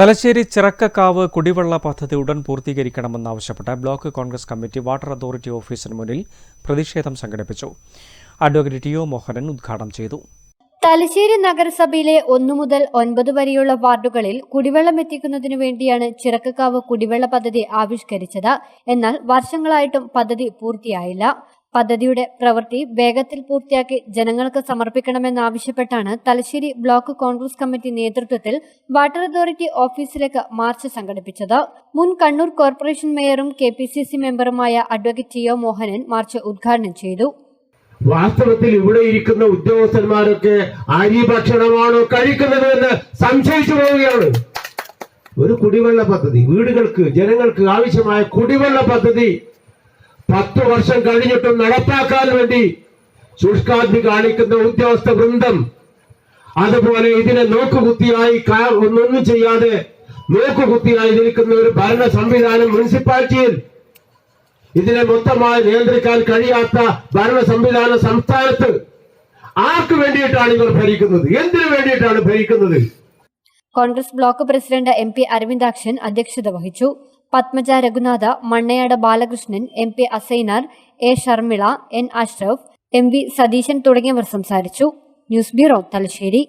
തലശ്ശേരി ചിറക്കക്കാവ് കുടിവെള്ള പദ്ധതി ഉടൻ പൂർത്തീകരിക്കണമെന്നാവശ്യപ്പെട്ട് block Congress committee water authority ഓഫീസിന് മുന്നിൽ പ്രതിഷേധം സംഘടിപ്പിച്ചു. അഡ്വക്കേറ്റ് ടി ഒ മോഹനൻ ഉദ്ഘാടനം ചെയ്തു. തലശ്ശേരി നഗരസഭയിലെ ഒന്നു മുതൽ ഒൻപത് വരെയുള്ള വാർഡുകളിൽ കുടിവെള്ളം എത്തിക്കുന്നതിനു വേണ്ടിയാണ് ചിറക്കക്കാവ് കുടിവെള്ള പദ്ധതി ആവിഷ്കരിച്ചത്. എന്നാൽ വർഷങ്ങളായിട്ടും പദ്ധതി പൂർത്തിയായില്ല. പദ്ധതിയുടെ പ്രവൃത്തി വേഗത്തിൽ പൂർത്തിയാക്കി ജനങ്ങൾക്ക് സമർപ്പിക്കണമെന്നാവശ്യപ്പെട്ടാണ് തലശ്ശേരി ബ്ലോക്ക് കോൺഗ്രസ് കമ്മിറ്റി നേതൃത്വത്തിൽ വാട്ടർ അതോറിറ്റി ഓഫീസിലേക്ക് മാർച്ച് സംഘടിപ്പിച്ചത്. മുൻ കണ്ണൂർ കോർപ്പറേഷൻ മേയറും K മെമ്പറുമായ advocate T O Mohanan march ഉദ്ഘാടനം ചെയ്തു. വാസ്തവത്തിൽ ഇവിടെ ഇരിക്കുന്ന ഉദ്യോഗസ്ഥന്മാരൊക്കെ അരി ഭക്ഷണമാണോ കഴിക്കുന്നത് എന്ന് സംശയിച്ചു പോവുകയാണ്. ഒരു കുടിവെള്ള പദ്ധതി വീടുകൾക്ക് ജനങ്ങൾക്ക് ആവശ്യമായ കുടിവെള്ള പദ്ധതി പത്തു വർഷം കഴിഞ്ഞിട്ടും നടപ്പാക്കാൻ വേണ്ടി ശുഷ്കാന്തി കാണിക്കുന്ന ഉദ്യോഗസ്ഥ വൃന്ദം. അതുപോലെ ഇതിനെ നോക്കുകുത്തിയായി ഒന്നും ചെയ്യാതെ നോക്കുകുത്തിയായി നിൽക്കുന്ന ഒരു ഭരണ സംവിധാനം മുനിസിപ്പാലിറ്റിയിൽ ഇതിനെ മൊത്തമായി നിയന്ത്രിക്കാൻ കഴിയാത്ത ഭരണ സംവിധാന സംസ്ഥാനത്ത് ആർക്ക് വേണ്ടിയിട്ടാണ് ഇവർ ഭരിക്കുന്നത്? എന്തിനു വേണ്ടിയിട്ടാണ് ഭരിക്കുന്നത്? Congress block president M P Aravindakshan അധ്യക്ഷത വഹിച്ചു. Padmaja Raghunath Mannayad Balakrishnan M P Asainar A Sharmila N Ashraf M V Satheesan തുടങ്ങിയവർ സംസാരിച്ചു. News bureau Thalassery.